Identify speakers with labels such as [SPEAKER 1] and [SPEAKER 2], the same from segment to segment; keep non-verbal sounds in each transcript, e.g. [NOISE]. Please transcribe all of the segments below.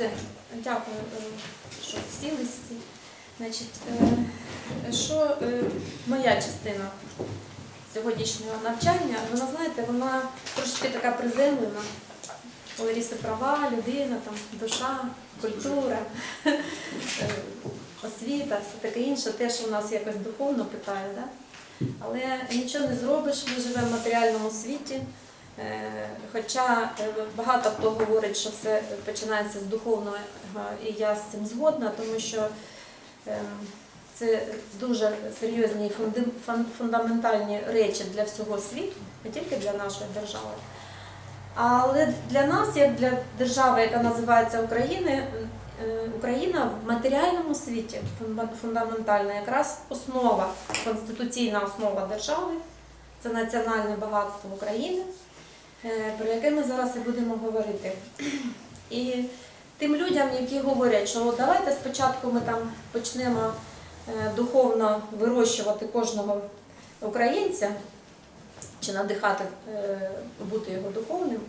[SPEAKER 1] Все, дякую, е, що сіли всі. Значить, е, що е, моя частина сьогоднішнього навчання, вона, знаєте, вона трошечки така приземлена. У Ларіси права, людина, там, душа, культура, освіта, все таке інше, те, що в нас якось духовно питає. Да? Але нічого не зробиш, ми живемо в матеріальному світі. Е, Хоча е, багато хто говорить, що все починається з духовного, е, і я з цим згодна, тому що це дуже серйозні фундаментальні речі для всього світу, не тільки для нашої держави. Але для нас, як для держави, яка називається Україна, Україна в матеріальному світі фундаментальна якраз основа, конституційна основа держави це національне багатство України, про яке ми зараз і будемо говорити. І тим людям, які говорять, що давайте спочатку ми там почнемо е, духовно вирощувати кожного українця чи надихати е, бути його духовним,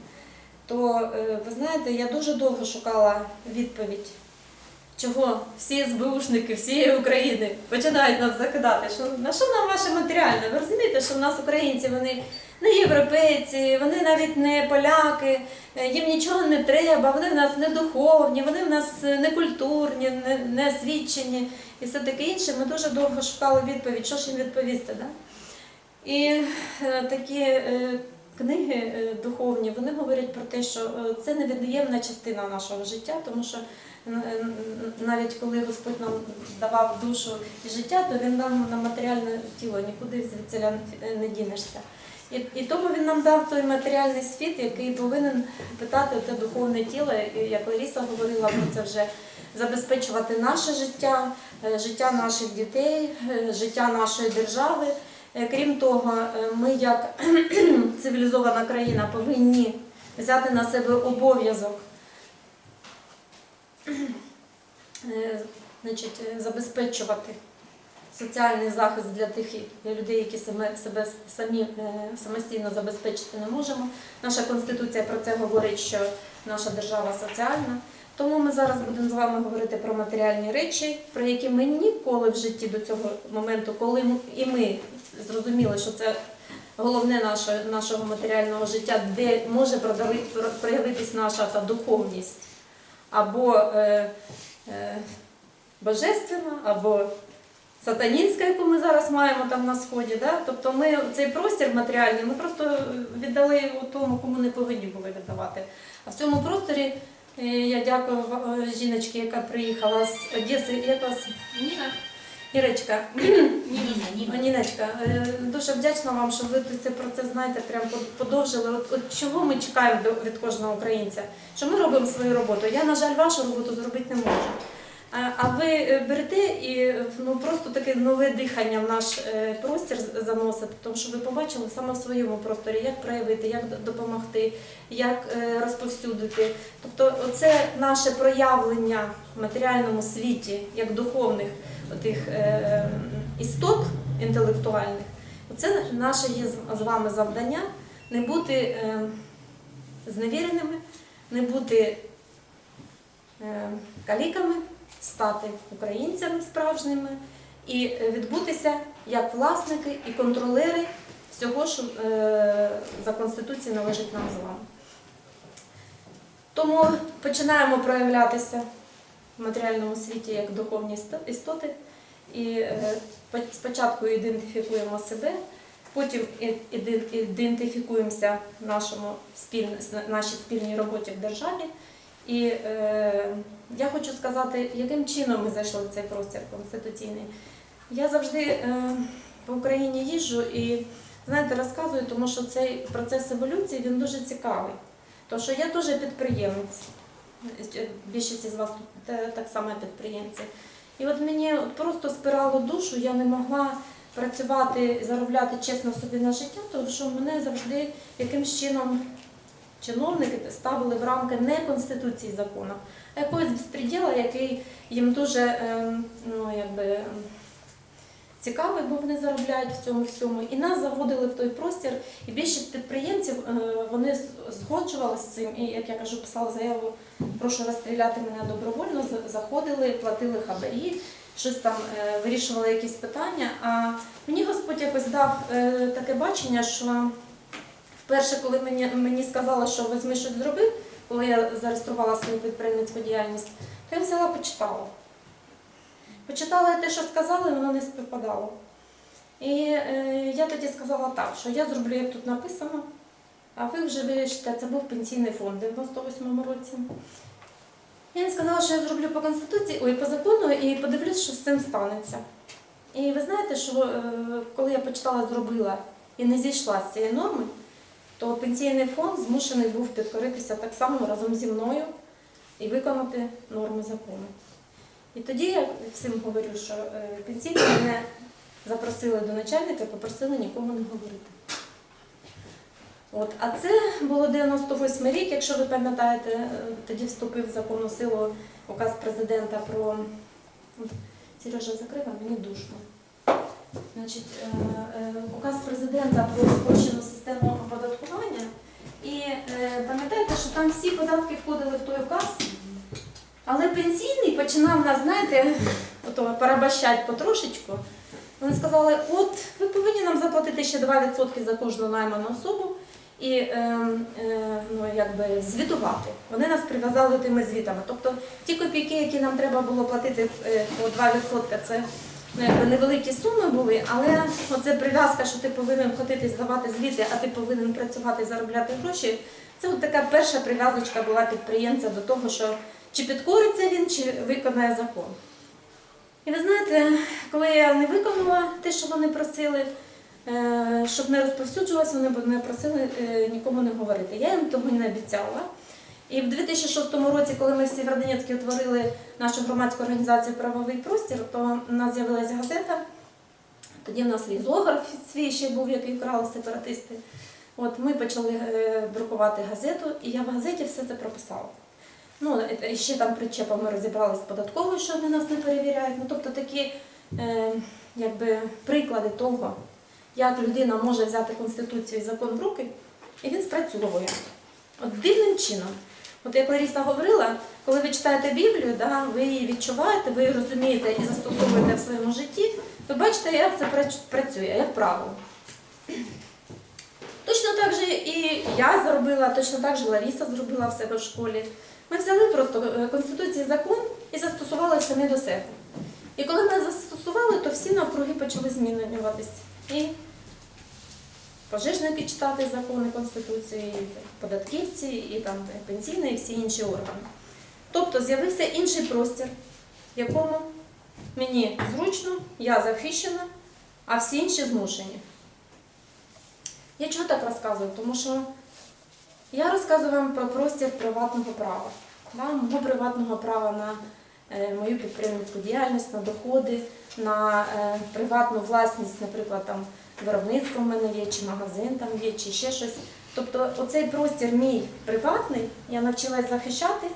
[SPEAKER 1] то е, ви знаєте, я дуже довго шукала відповідь, чого всі СБУшники всієї України починають нам закидати, що на що нам ваше матеріальне? Ви розумієте, що в нас українці вони не європейці, вони навіть не поляки, е, їм нічого не треба, вони в нас не духовні, вони в нас е, не культурні, не, не освічені і все таке інше. Ми дуже довго шукали відповідь, що ж їм відповісти. Да? І е, такі книги духовні вони говорять про те, що це невід'ємна частина нашого життя, тому що навіть коли Господь нам давав душу і життя, то він нам на матеріальне тіло нікуди звідси не дінешся. І, і тому він нам дав той матеріальний світ, який повинен питати те духовне тіло, як Ларіса говорила про це вже забезпечувати наше життя, е, життя наших дітей, е, життя нашої держави. Е, Крім того, ми як [CLEARS THROAT] цивілізована країна повинні взяти на себе обов'язок забезпечувати соціальний захист для тих для людей, які себе, себе самі е, самостійно забезпечити не можемо. Наша конституція про це говорить, що наша держава соціальна. Тому ми зараз будемо з вами говорити про матеріальні речі, про які ми ніколи в житті до цього моменту, коли і ми зрозуміли, що це головне нашого, нашого матеріального життя, де може проявитись наша та духовність або е, е, божественна, або сатанінська, яку ми зараз маємо там на сході. Да? Тобто ми цей простір матеріальний ми просто віддали його тому, кому не повинні були віддавати. А в цьому просторі е, я дякую е, жіночці, яка приїхала з Одеси. Як вас?
[SPEAKER 2] Ніна, Ніна.
[SPEAKER 1] Ніночка, е, дуже вдячна вам, що ви цей процес знаєте, прям подовжили. От, от чого ми чекаємо від кожного українця? Що ми робимо свою роботу. Я, на жаль, вашу роботу зробити не можу. А- ви е, берете і ну просто таке нове дихання в наш е, простір заносите, тому що ви побачили саме в своєму просторі, як проявити, як допомогти, як е, розповсюдити. Тобто, оце наше проявлення в матеріальному світі, як духовних отих істот інтелектуальних, це наше є з- вами завдання не бути зневіреними, не бути каліками, стати українцями справжніми і відбутися як власники і контролери всього, що е, за Конституцією належить нам з вами. Тому починаємо проявлятися в матеріальному світі як духовні істоти. І е, спочатку ідентифікуємо себе, потім ідентифікуємося в нашій спільній роботі в державі. І е, я хочу сказати, яким чином ми зайшли в цей простір конституційний. Я завжди е, по Україні їжджу і знаєте, розказую, тому що цей процес еволюції він дуже цікавий. Тому що я теж підприємець. Більшість із вас так само підприємці. І от мені просто спирало душу, я не могла працювати, заробляти чесно собі на життя, тому що мене завжди якимсь чином чиновники ставили в рамки не конституції закону, а якогось безпреділа, який їм дуже ем, ну, якби, ем, цікавий, бо вони заробляють в цьому всьому. І нас заводили в той простір. І більшість підприємців е, вони згоджувалися з цим. І як я кажу, писала заяву, прошу розстріляти мене добровольно. Заходили, платили хабарі, щось там е, вирішували якісь питання. А мені Господь якось дав е, таке бачення, що вперше, коли мені, мені сказали, що візьми щось зроби, коли я зареєструвала свою підприємницьку діяльність, то я взяла почитала. Почитала те, що сказали, воно не співпадало. І е, я тоді сказала так, що я зроблю, як тут написано, а ви вже вирішите, це був пенсійний фонд в 98-му році. Я їм сказала, що я зроблю по конституції, ой, по закону і подивлюсь, що з цим станеться. І ви знаєте, що е, коли я почитала, зробила і не зійшла з цієї норми, то пенсійний фонд змушений був підкоритися так само разом зі мною і виконати норми закону. І тоді я всім говорю, що е, пенсійні мене запросили до начальника, попросили нікому не говорити. От, а це було 98 рік, якщо ви пам'ятаєте, е, тоді вступив в законну силу указ президента про Сережа закрива, мені душно. Значить, е, е, указ президента про спрощену систему оподаткування. І е, пам'ятаєте, що там всі податки входили в той указ, але пенсійний починав нас, знаєте, ото порабощати потрошечку. Вони сказали, от ви повинні нам заплатити ще 2% за кожну найману особу і е, е, ну, якби звітувати. Вони нас прив'язали тими звітами. Тобто ті копійки, які нам треба було платити по 2%, це ну, якби невеликі суми були, але оце прив'язка, що ти повинен ходити здавати звіти, а ти повинен працювати заробляти гроші. Це от така перша прив'язочка була підприємця до того, що чи підкориться він, чи виконає закон. І ви знаєте, коли я не виконала те, що вони просили, е, щоб не розповсюджувалося, вони мене просили е, нікому не говорити. Я їм того не обіцяла. І в 2006 році, коли ми в Сєвєродонецьку утворили нашу громадську організацію Правовий простір, то в нас з'явилася газета. Тоді в нас лізограф свій ще був, який вкрали сепаратисти. От ми почали е, друкувати газету, і я в газеті все це прописала. Ну, і ще там причепами розібралися з податковою, що вони нас не перевіряють. Ну, тобто такі е, якби, приклади того, як людина може взяти Конституцію і закон в руки, і він спрацьовує. От дивним чином. От як Лариса говорила, коли ви читаєте Біблію, да, ви її відчуваєте, ви її розумієте і застосовуєте в своєму житті, ви бачите, як це працює, як правило. Точно так же і я зробила, точно так же Ларіса зробила в себе в школі. Ми взяли просто е, Конституцію закон і застосували самі до себе. І коли ми застосували, то всі навкруги почали змінюватися. Пожежники читати закони Конституції, податківці, і там пенсійні, і всі інші органи. Тобто з'явився інший простір, в якому мені зручно, я захищена, а всі інші змушені. Я чого так розказую? Тому що я розказую вам про простір приватного права, да, мого приватного права на мою підприємницьку діяльність, на доходи, на е, приватну власність, наприклад, там виробництво в мене є, чи магазин там є, чи ще щось. Тобто оцей простір мій приватний, я навчилась захищати,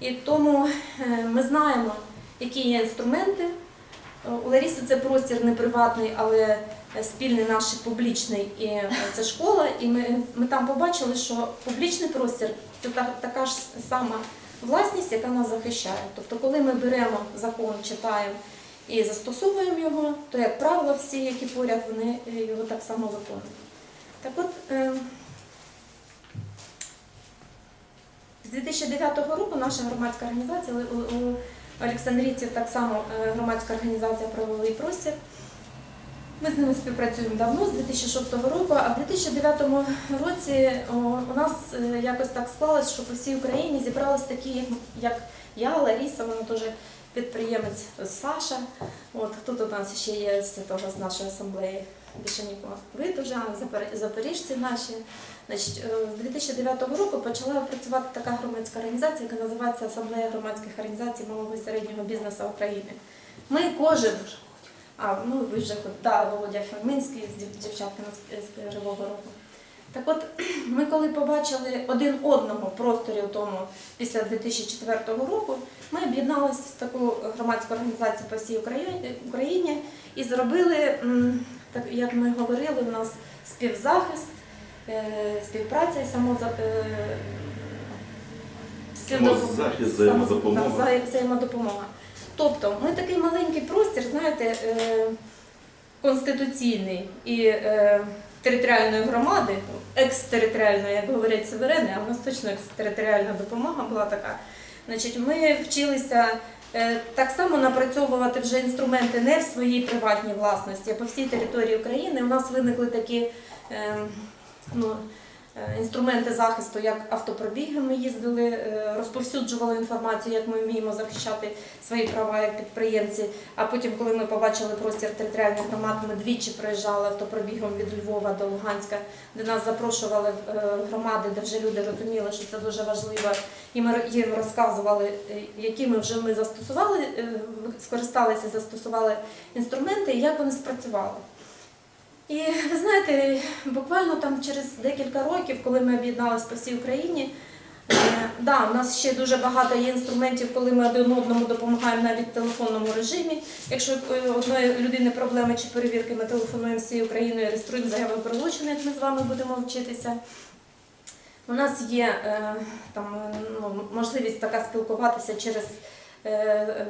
[SPEAKER 1] і тому е, ми знаємо, які є інструменти. Е, У Ларіси це простір не приватний, але спільний наш публічний, і е, це школа. І ми, ми там побачили, що публічний простір це та, така ж сама власність, яка нас захищає. Тобто, коли ми беремо закон, читаємо і застосовуємо його, то, як правило, всі, які поряд, вони е, його так само виконують. Так от, е, з 2009 року наша громадська організація, у, у так само е, громадська організація Правовий простір. Ми з ними співпрацюємо давно, з 2006 року, а в 2009 році у нас е, якось так склалось, що по всій Україні зібрались такі, як- я, Ларіса, вона теж підприємець Саша. От тут у нас ще є з того з нашої асамблеї більше нікого. Ви дуже запоріжці наші. Значить, е, з 2009 року почала працювати така громадська організація, яка називається Асамблея громадських організацій малого і середнього бізнесу України. Ми кожен а, ну ви вже да, Володя Ферминський з дівчатками з, Кривого Рогу. Так от, [CLEARS THROAT] ми коли побачили один одного в просторі у тому після 2004 року, ми об'єдналися в таку громадську організацію по всій Україні- і зробили, так як ми говорили, у нас співзахист, е, співпраця і самоза... е,
[SPEAKER 2] Самозахист, взаємодопомога.
[SPEAKER 1] Тобто ми такий маленький простір, знаєте, е, конституційний і е, територіальної громади, екстериторіальної, як говорять суверени, а в нас точно екстериторіальна допомога була така. Значить, ми вчилися е, так само напрацьовувати вже інструменти не в своїй приватній власності, а по всій території України. У нас виникли такі ну, інструменти захисту, як автопробіги. Ми їздили, е, розповсюджували інформацію, як ми вміємо захищати свої права як підприємці. А потім, коли ми побачили простір територіальних громад, ми двічі проїжджали автопробігом від Львова до Луганська, де нас запрошували в е, громади, де вже люди розуміли, що це дуже важливо. І ми їм розказували, е, які ми вже ми застосували, е, скористалися, застосували інструменти і як вони спрацювали. І ви знаєте, буквально там через декілька років, коли ми об'єдналися по всій Україні, е, да, у нас ще дуже багато є інструментів, коли ми один одному допомагаємо навіть в телефонному режимі. Якщо е, одної людини проблеми чи перевірки, ми телефонуємо всією Україною, реєструємо заяви про злочин, як ми з вами будемо вчитися. У нас є е, там, ну, можливість така спілкуватися через е, е,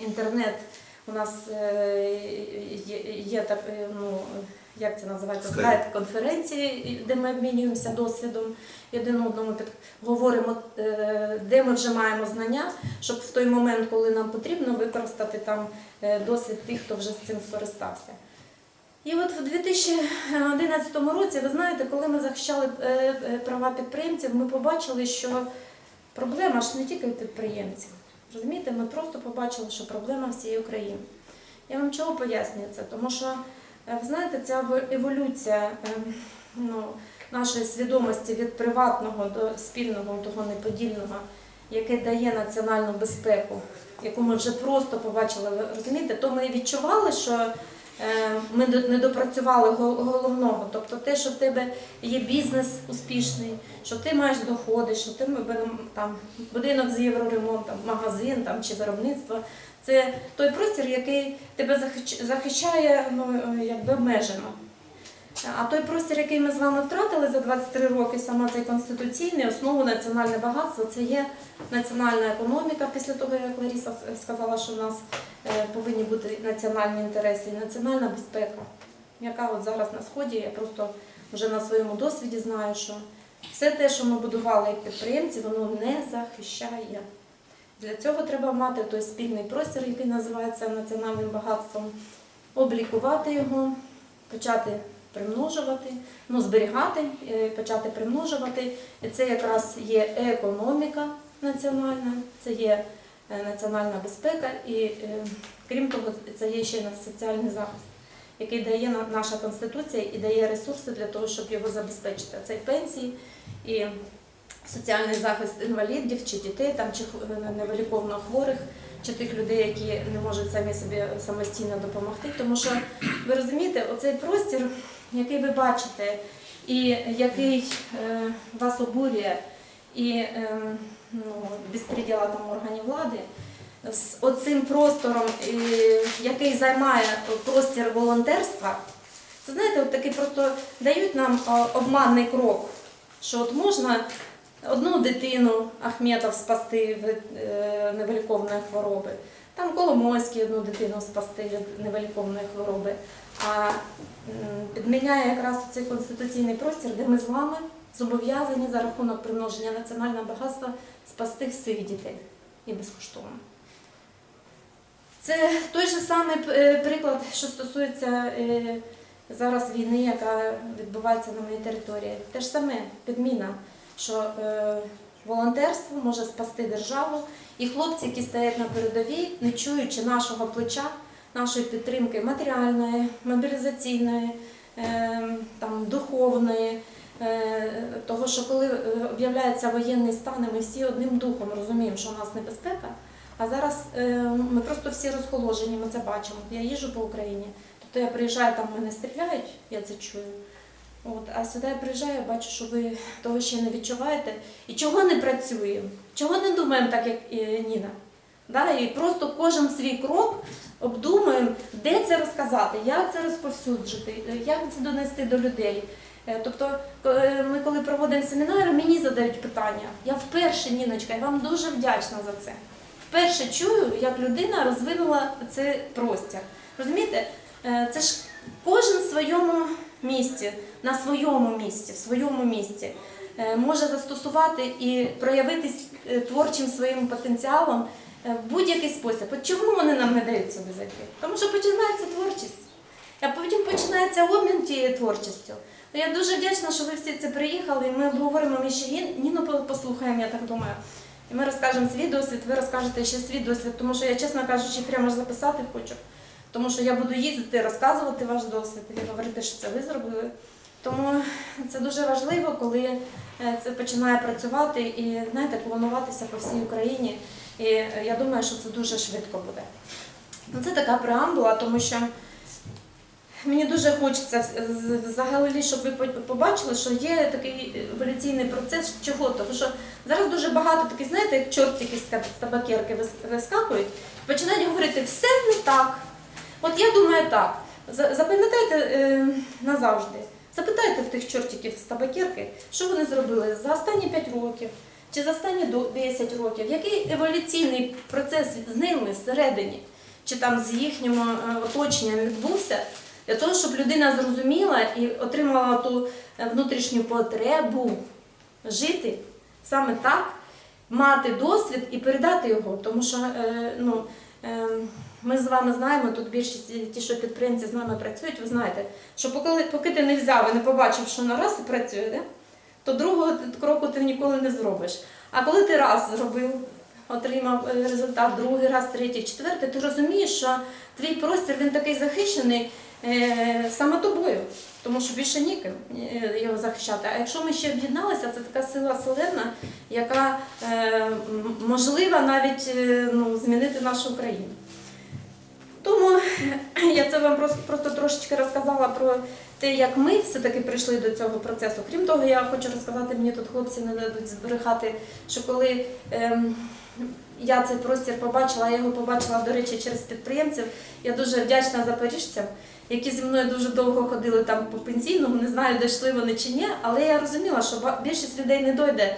[SPEAKER 1] інтернет. У нас е, є, так, е, ну, як це називається,
[SPEAKER 2] Скайп.
[SPEAKER 1] скайп-конференції, де ми обмінюємося досвідом один одному говоримо, е, де ми вже маємо знання, щоб в той момент, коли нам потрібно, використати там досвід тих, хто вже з цим скористався. І от в 2011 році, ви знаєте, коли ми захищали права підприємців, ми побачили, що проблема ж не тільки у підприємців. Розумієте, ми просто побачили, що проблема всієї України. Я вам чого пояснюю це? Тому що, е, ви знаєте, ця еволюція е, ну, нашої свідомості від приватного до спільного, того неподільного, яке дає національну безпеку, яку ми вже просто побачили, розумієте, то ми відчували, що е, ми не допрацювали головного, тобто те, що в тебе є бізнес успішний, що ти маєш доходи, що ти там будинок з євроремонтом, магазин там чи виробництво. Це той простір, який тебе захищ- захищає ну, е, якби обмежено. А той простір, який ми з вами втратили за 23 роки, саме цей конституційний, основу національне багатство, це є національна економіка, після того, як Ларіса сказала, що в нас е, повинні бути національні інтереси і національна безпека, яка от зараз на сході, я просто вже на своєму досвіді знаю, що все те, що ми будували як підприємці, воно не захищає. Для цього треба мати той спільний простір, який називається національним багатством, облікувати його, почати примножувати, ну, зберігати, е, почати примножувати. Це якраз є економіка національна, це є е, національна безпека і, е, крім того, це є ще соціальний захист, який дає на- наша Конституція і дає ресурси для того, щоб його забезпечити. Це і пенсії, і соціальний захист інвалідів чи дітей, там, чи невиліковно хворих, чи тих людей, які не можуть самі собі самостійно допомогти. Тому що ви розумієте, оцей простір, який ви бачите, і який е, вас обурює, і е, ну, безпреділа там органів влади, з оцим простором, який займає простір волонтерства, це знаєте, от такий просто дають нам е, обманний крок, що от можна одну дитину Ахметов спасти від е, невиліковної хвороби, там Коломойський одну дитину спасти від невиліковної хвороби. А підміняє якраз цей конституційний простір, де ми з вами зобов'язані за рахунок примноження національного багатства спасти всіх дітей і безкоштовно. Це той же самий е, приклад, що стосується е, зараз війни, яка відбувається на моїй території. Те ж саме підміна, що е, волонтерство може спасти державу, і хлопці, які стоять на передовій, не чуючи нашого плеча, нашої підтримки матеріальної, мобілізаційної, е, там, духовної. е, Того, що коли е, об'являється воєнний стан, ми всі одним духом розуміємо, що у нас небезпека. А зараз е, ми просто всі розхоложені, ми це бачимо. Я їжджу по Україні, тобто я приїжджаю, там мене стріляють, я це чую. От, а сюди я приїжджаю, бачу, що ви того ще не відчуваєте. І чого не працюємо, чого не думаємо так, як і Ніна. Да? І просто кожен свій крок обдумуємо, де це розказати, як це розповсюджити, як це донести до людей. Е, Тобто, е, ми коли проводимо семінари, мені задають питання. Я вперше, Ніночка, я вам дуже вдячна за це. Вперше чую, як людина розвинула цей простір. Розумієте, Е, це ж кожен в своєму місці, на своєму місці, в своєму місці е, може застосувати і проявитись е, творчим своїм потенціалом е, в будь-який спосіб. От чому вони нам не дають сюди зайти? Тому що починається творчість. А потім починається обмін тією творчістю. Я дуже вдячна, що ви всі це приїхали, ми обговоримо, ми ще Ні- Ніну послухаємо, я так думаю. І ми розкажемо свій досвід, ви розкажете ще свій досвід, тому що я, чесно кажучи, прямо ж записати хочу. Тому що я буду їздити, розказувати ваш досвід і говорити, що це ви зробили. Тому це дуже важливо, коли е, це починає працювати і знаєте, плануватися по всій Україні. І е, я думаю, що це дуже швидко буде. Ну, Це така преамбула, тому що мені дуже хочеться взагалі, щоб ви побачили, що є такий еволюційний процес. Чого? Тому що зараз дуже багато таких, знаєте, як чортики з табакерки вис- вискакують, починають говорити, все не так. От я думаю так. Запам'ятайте е, назавжди. Запитайте в тих чортиків з табакерки, що вони зробили за останні 5 років чи за останні 10 років, який еволюційний процес з ними всередині, чи там з їхнім е, оточенням відбувся, для того, щоб людина зрозуміла і отримала ту е, внутрішню потребу жити саме так, мати досвід і передати його. Тому що е, ну, ми з вами знаємо, тут більшість ті, що підприємці з нами працюють, ви знаєте, що поки, поки ти не взяв і не побачив, що на раз і працює, да? то другого кроку ти ніколи не зробиш. А коли ти раз зробив, отримав е, результат, другий раз, третій, четвертий, ти розумієш, що твій простір він такий захищений е, саме тобою, тому що більше ніким е, його захищати. А якщо ми ще об'єдналися, це така сила вселенна, яка можлива навіть ну, змінити нашу країну. Тому [CLEARS THROAT] я це вам просто, просто трошечки розказала про те, як ми все-таки прийшли до цього процесу. Крім того, я хочу розказати, мені тут хлопці не дадуть збрехати, що коли ем, я цей простір побачила, я його побачила, до речі, через підприємців, я дуже вдячна запоріжцям, які зі мною дуже довго ходили там по пенсійному, не знаю, дійшли вони чи ні, але я розуміла, що більшість людей не дойде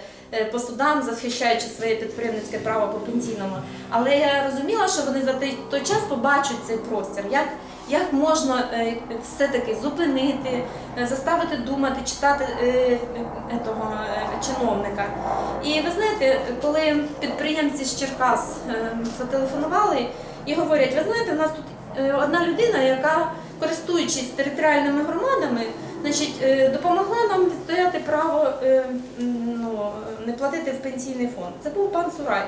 [SPEAKER 1] по судам, захищаючи своє підприємницьке право по пенсійному. Але я розуміла, що вони за той, час побачать цей простір, як, як можна е, все-таки зупинити, е, заставити думати, читати е, е, того, е, чиновника. І ви знаєте, коли підприємці з Черкас е, зателефонували і говорять, ви знаєте, у нас тут е, одна людина, яка, користуючись територіальними громадами, значить, е, допомогла нам відстояти право е, ну, не платити в пенсійний фонд. Це був пан Сурай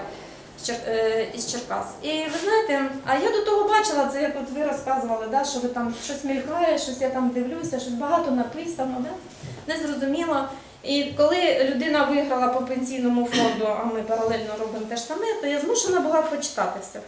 [SPEAKER 1] е, із Черкас. І ви знаєте, а я до того бачила це, як от ви розказували, да, що ви там щось мількає, щось я там дивлюся, щось багато написано, да? не зрозуміло. І коли людина виграла по пенсійному фонду, а ми паралельно робимо те ж саме, то я змушена була почитати все.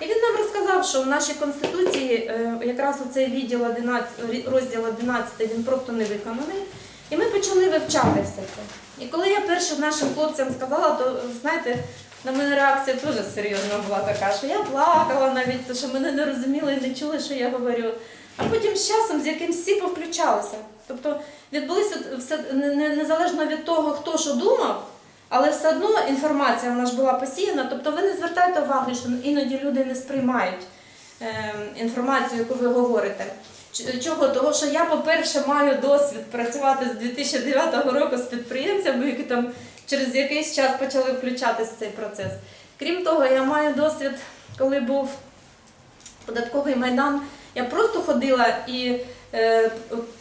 [SPEAKER 1] І він нам розказав, що в нашій конституції е, якраз у цей відділ 11, розділ 11 він просто не виконаний. І ми почали вивчати все це. І коли я першим нашим хлопцям сказала, то знаєте, на мене реакція теж серйозна була така, що я плакала навіть, то, що мене не розуміли і не чули, що я говорю. А потім з часом з яким всі повключалися. Тобто відбулося все не- не- незалежно від того, хто що думав, але все одно інформація вона ж була посіяна. Тобто ви не звертайте уваги, що іноді люди не сприймають е, інформацію, яку ви говорите. Чого? Того, що я, по-перше, маю досвід працювати з 2009 року з підприємцями, які там через якийсь час почали включатися в цей процес. Крім того, я маю досвід, коли був податковий майдан, я просто ходила і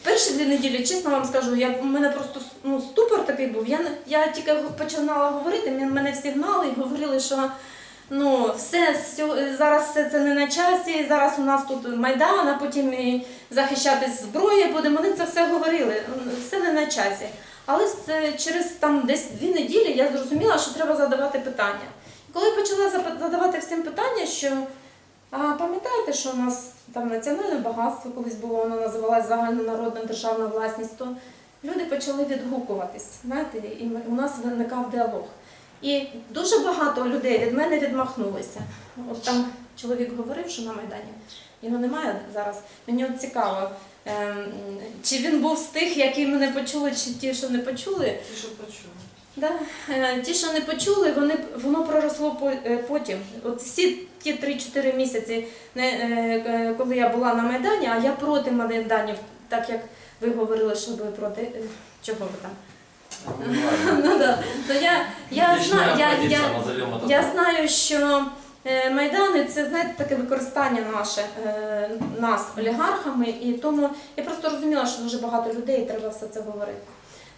[SPEAKER 1] перші дві неділі, чесно вам скажу, я, у мене просто ну, ступор такий був. Я, я тільки починала говорити, мене всі гнали і говорили, що ну, все, сьо- зараз все це не на часі, зараз у нас тут майдан, а потім і захищатись зброєю будемо. Вони це все говорили, все не на часі. Але це через там десь дві неділі я зрозуміла, що треба задавати питання. Коли почала задавати всім питання, що А пам'ятаєте, що у нас там національне багатство колись було, воно називалось загальнонародна державна власність, то люди почали відгукуватись, знаєте, і у нас виникав діалог. І дуже багато людей від мене відмахнулися. От там чоловік говорив, що на Майдані його немає зараз. Мені от цікаво, ем, чи він був з тих, які мене почули, чи ті, що не почули.
[SPEAKER 2] Ті, що почули.
[SPEAKER 1] Да. Е, Ті, що не почули, вони, воно проросло е, потім. От всі ті 3-4 місяці, е, коли я була на Майдані, а я проти Майданів, так як ви говорили, що ви проти. Чого ви там? Ну, [LAUGHS] да. То я, я, знаю, я, я, я знаю, що Майдани це знаєте таке використання наше нас олігархами, і тому я просто розуміла, що дуже багато людей і треба все це говорити.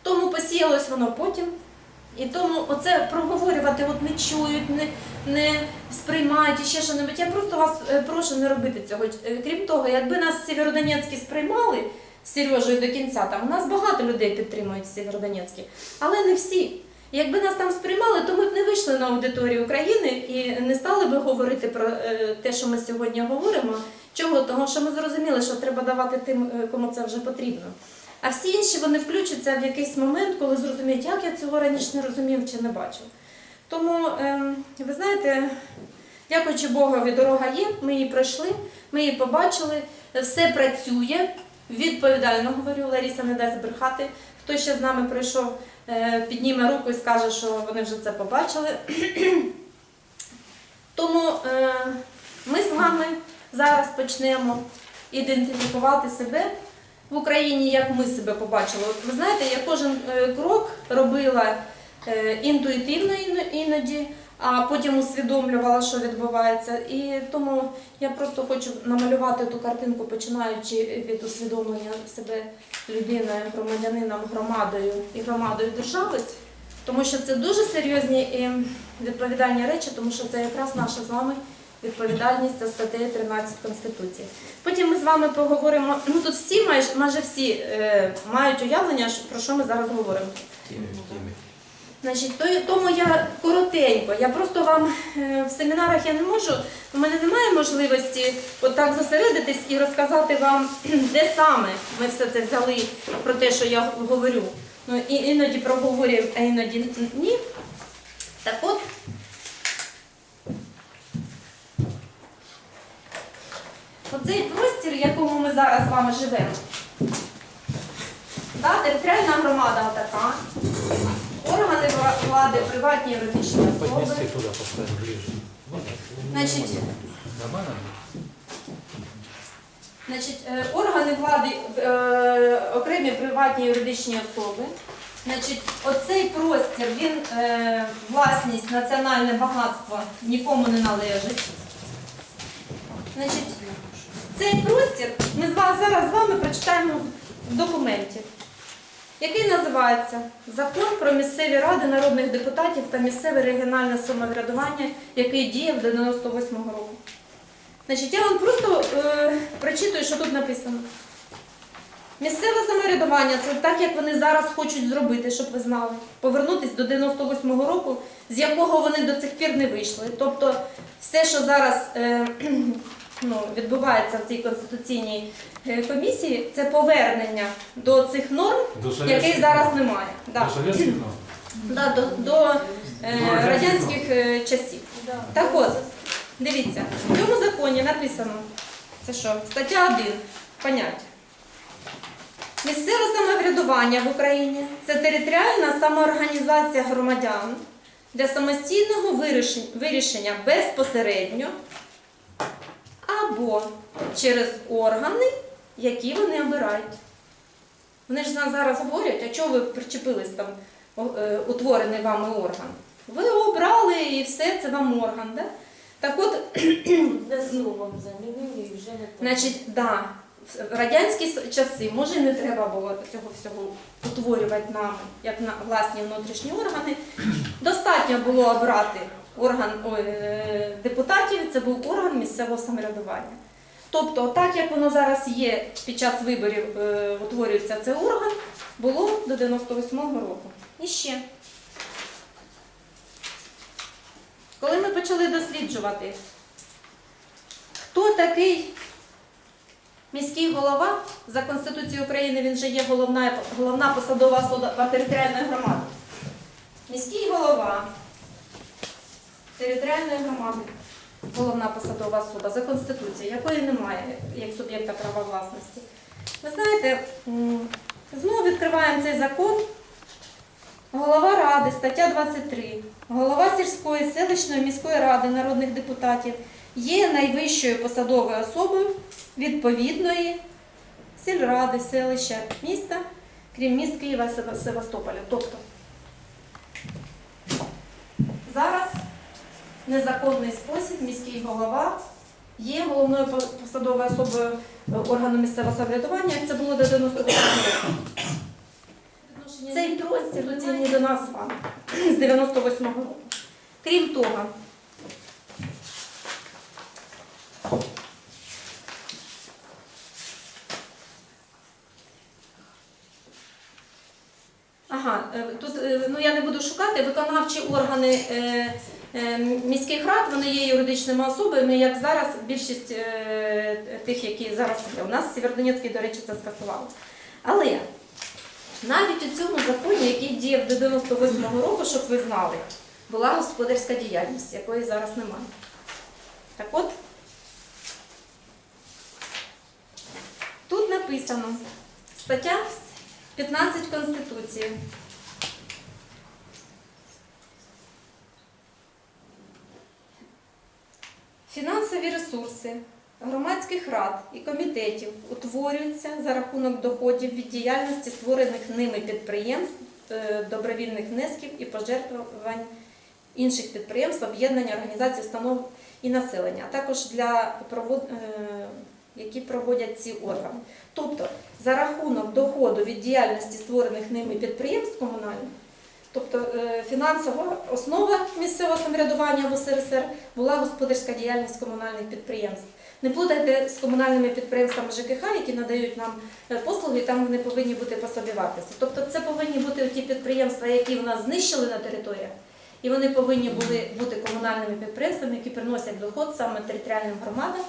[SPEAKER 1] Тому посіялось воно потім. І тому оце проговорювати, от не чують, не, не сприймають і ще що небудь. Я просто вас е, прошу не робити цього. Е, Крім того, якби нас Сєвєродонецькі сприймали з Сережею до кінця, там у нас багато людей підтримують Сєвєродонецькі, але не всі. Якби нас там сприймали, то ми б не вийшли на аудиторію України і не стали би говорити про е, те, що ми сьогодні говоримо. Чого? Тому що ми зрозуміли, що треба давати тим, кому це вже потрібно. А всі інші вони включаться в якийсь момент, коли зрозуміють, як я цього раніше не розумів чи не бачив. Тому, ем, ви знаєте, дякуючи Богові, дорога є, ми її пройшли, ми її побачили, все працює. Відповідально говорю, Ларіса не дасть брехати. Хто ще з нами прийшов, е, підніме руку і скаже, що вони вже це побачили. [CLEARS THROAT] Тому е, ми з вами зараз почнемо ідентифікувати себе в Україні, як ми себе побачили. От ви знаєте, я кожен е, крок робила е, інтуїтивно іноді, а потім усвідомлювала, що відбувається. І тому я просто хочу намалювати ту картинку, починаючи від усвідомлення себе людиною, громадянином, громадою і громадою держави. Тому що це дуже серйозні і відповідальні речі, тому що це якраз наша з вами відповідальність за статтею 13 Конституції. Потім ми з вами поговоримо. Ну тут всі майже майже всі е, мають уявлення, про що ми зараз говоримо. Значить, то, тому я коротенько. Я просто вам е, в семінарах я не можу. У мене немає можливості отак зосередитись і розказати вам, [CLEARS THROAT] де саме ми все це взяли про те, що я говорю. Ну і іноді проговорюю, а іноді ні. Так от. Оцей простір, в якому ми зараз з вами живемо. Да, територіальна громада така. Органи влади, приватні юридичні особи. Значить, значить, е, органи влади, е, окремі приватні юридичні особи. Значить, оцей простір, він е, власність, національне багатство нікому не належить. Значить, цей простір ми зараз з вами прочитаємо в документі, який називається Закон про місцеві ради народних депутатів та місцеве регіональне самоврядування, який діяв до 98-го року. Значить, я вам просто е, прочитую, що тут написано. Місцеве самоврядування це так, як вони зараз хочуть зробити, щоб ви знали, повернутися до 98-го року, з якого вони до цих пір не вийшли. Тобто, все, що зараз е, ну, відбувається в цій конституційній е, комісії, це повернення до цих норм,
[SPEAKER 3] До
[SPEAKER 1] яких зараз немає. Да.
[SPEAKER 3] До норм? [CLEARS THROAT]
[SPEAKER 1] Да, до, до е,
[SPEAKER 3] До радянських
[SPEAKER 1] радянських е, часів. Так от, дивіться, в цьому законі написано, це що, стаття 1, поняття. Місцеве самоврядування в Україні це територіальна самоорганізація громадян для самостійного вирішення безпосередньо або через органи, які вони обирають. Вони ж нас зараз говорять, а чого ви причепились там, е, утворений вами орган? Ви обрали і все, це вам орган. Да? Так от,
[SPEAKER 2] Де словом замінили і вже не
[SPEAKER 1] значить, да, в радянські часи, може, не треба було цього всього утворювати нами, як на власні внутрішні органи. Достатньо було обрати орган е, депутатів, це був орган місцевого самоврядування. Тобто, так як воно зараз є під час виборів, е, утворюється цей орган, було до 98-го року. І ще. Коли ми почали досліджувати, Хто такий міський голова? За Конституцією України він же є головна, головна посадова особа територіальної громади. Міський голова територіальної громади, головна посадова особа за Конституцією, якої немає як суб'єкта права власності. Ви знаєте, знову відкриваємо цей закон. Голова ради, стаття 23. Голова сільської, селищної міської ради народних депутатів є найвищою посадовою особою відповідної сільради, селища, міста, крім міст Києва Севастополя. Тобто зараз незаконний спосіб міський голова є головною посадовою особою е, органу місцевого самоврядування, як це було до 98 року. Цей простір доцільний до нас з [CLEARS THROAT] з 98-го року. Крім того, Ага, е, тут е, ну я не буду шукати. Виконавчі органи е, міських рад вони є юридичними особами, як зараз більшість е, тих, які зараз є. У нас Сєвєродонецький, до речі, це скасували. Але навіть у цьому законі, який діяв до 98-го року, щоб ви знали, була господарська діяльність, якої зараз немає. Так от, тут написано стаття 15 Конституції. Фінансові ресурси громадських рад і комітетів утворюються за рахунок доходів від діяльності створених ними підприємств, е, добровільних внесків і пожертвувань інших підприємств, об'єднання, організацій, установ і населення, а також для е, які проводять ці органи. Тобто за рахунок доходу від діяльності створених ними підприємств комунальних, тобто е, фінансова основа місцевого самоврядування в УСРСР була господарська діяльність комунальних підприємств. Не плутайте з комунальними підприємствами ЖКХ, які надають нам е, послуги, там вони повинні бути по собівартості. Тобто це повинні бути ті підприємства, які в нас знищили на територіях, і вони повинні були бути комунальними підприємствами, які приносять доход саме територіальним громадам.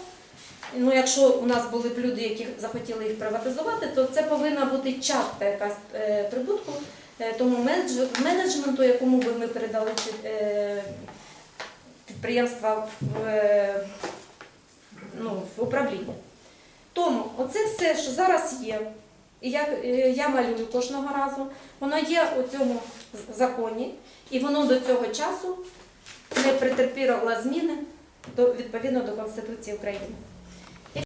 [SPEAKER 1] Ну, якщо у нас були б люди, які захотіли їх приватизувати, то це повинна бути частка якась е, прибутку тому менеджменту, якому би ми передали е, підприємства в, е, ну, в управління. Тому оце все, що зараз є, і як е, я малюю кожного разу, воно є у цьому законі, і воно до цього часу не претерпіло зміни відповідно до Конституції України.